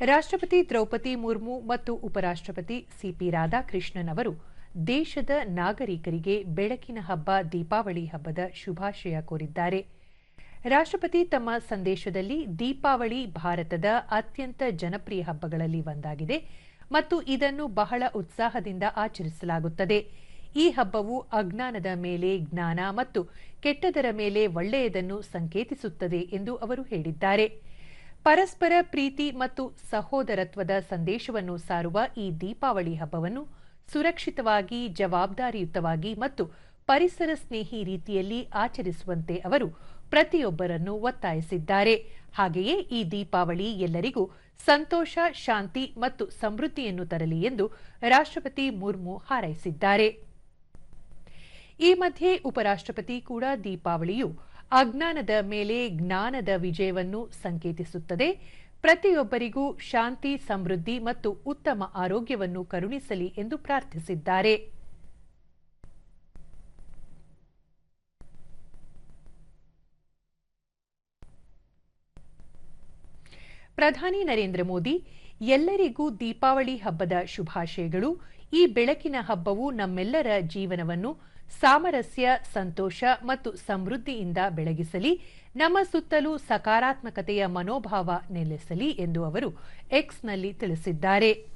ರಾಷ್ಟ್ರಪತಿ ದ್ರೌಪದಿ ಮುರ್ಮು ಮತ್ತು ಉಪರಾಷ್ಟ್ರಪತಿ ಸಿಪಿ ರಾಧಾಕೃಷ್ಣನ್ ಅವರು ದೇಶದ ನಾಗರಿಕರಿಗೆ ಬೆಳಕಿನ ಹಬ್ಬ, ದೀಪಾವಳಿ ಹಬ್ಬದ ಶುಭಾಶಯ ಕೋರಿದ್ದಾರೆ. ರಾಷ್ಟ್ರಪತಿ ತಮ್ಮ ಸಂದೇಶದಲ್ಲಿ ದೀಪಾವಳಿ ಭಾರತದ ಅತ್ಯಂತ ಜನಪ್ರಿಯ ಹಬ್ಬಗಳಲ್ಲಿ ಒಂದಾಗಿದೆ ಮತ್ತು ಇದನ್ನು ಬಹಳ ಉತ್ಸಾಹದಿಂದ ಆಚರಿಸಲಾಗುತ್ತದೆ. ಈ ಹಬ್ಬವು ಅಜ್ಞಾನದ ಮೇಲೆ ಜ್ಞಾನ ಮತ್ತು ಕೆಟ್ಟದರ ಮೇಲೆ ಒಳ್ಳೆಯದನ್ನು ಸಂಕೇತಿಸುತ್ತದೆ ಎಂದು ಅವರು ಹೇಳಿದ್ದಾರೆ. ಪರಸ್ಪರ ಪ್ರೀತಿ ಮತ್ತು ಸಹೋದರತ್ವದ ಸಂದೇಶವನ್ನು ಸಾರುವ ಈ ದೀಪಾವಳಿ ಹಬ್ಬವನ್ನು ಸುರಕ್ಷಿತವಾಗಿ, ಜವಾಬ್ದಾರಿಯುತವಾಗಿ ಮತ್ತು ಪರಿಸರ ಸ್ನೇಹಿ ರೀತಿಯಲ್ಲಿ ಆಚರಿಸುವಂತೆ ಅವರು ಪ್ರತಿಯೊಬ್ಬರನ್ನು ಒತ್ತಾಯಿಸಿದ್ದಾರೆ. ಹಾಗೆಯೇ ಈ ದೀಪಾವಳಿ ಎಲ್ಲರಿಗೂ ಸಂತೋಷ, ಶಾಂತಿ ಮತ್ತು ಸಮೃದ್ಧಿಯನ್ನು ತರಲಿ ಎಂದು ರಾಷ್ಟ್ರಪತಿ ಮುರ್ಮು ಹಾರೈಸಿದ್ದಾರೆ. ಈ ಮಧ್ಯೆ ಉಪರಾಷ್ಟ್ರಪತಿ ಕೂಡ ದೀಪಾವಳಿಯು ಅಜ್ಞಾನದ ಮೇಲೆ ಜ್ಞಾನದ ವಿಜಯವನ್ನು ಸಂಕೇತಿಸುತ್ತದೆ. ಪ್ರತಿಯೊಬ್ಬರಿಗೂ ಶಾಂತಿ ಸಮೃದ್ಧಿ ಮತ್ತು ಉತ್ತಮ ಆರೋಗ್ಯವನ್ನು ಕರುಣಿಸಲಿ ಎಂದು ಪ್ರಾರ್ಥಿಸಿದ್ದಾರೆ. ಪ್ರಧಾನಿ ನರೇಂದ್ರ ಮೋದಿ, ಎಲ್ಲರಿಗೂ ದೀಪಾವಳಿ ಹಬ್ಬದ ಶುಭಾಶಯಗಳು. ಈ ಬೆಳಕಿನ ಹಬ್ಬವು ನಮ್ಮೆಲ್ಲರ ಜೀವನವನ್ನು ಸಾಮರಸ್ಯ, ಸಂತೋಷ ಮತ್ತು ಸಮೃದ್ಧಿಯಿಂದ ಬೆಳಗಿಸಲಿ, ನಮ್ಮ ಸುತ್ತಲೂ ಸಕಾರಾತ್ಮಕತೆಯ ಮನೋಭಾವ ನೆಲೆಸಲಿ ಎಂದು ಅವರು ಎಕ್ಸ್ನಲ್ಲಿ ತಿಳಿಸಿದ್ದಾರೆ.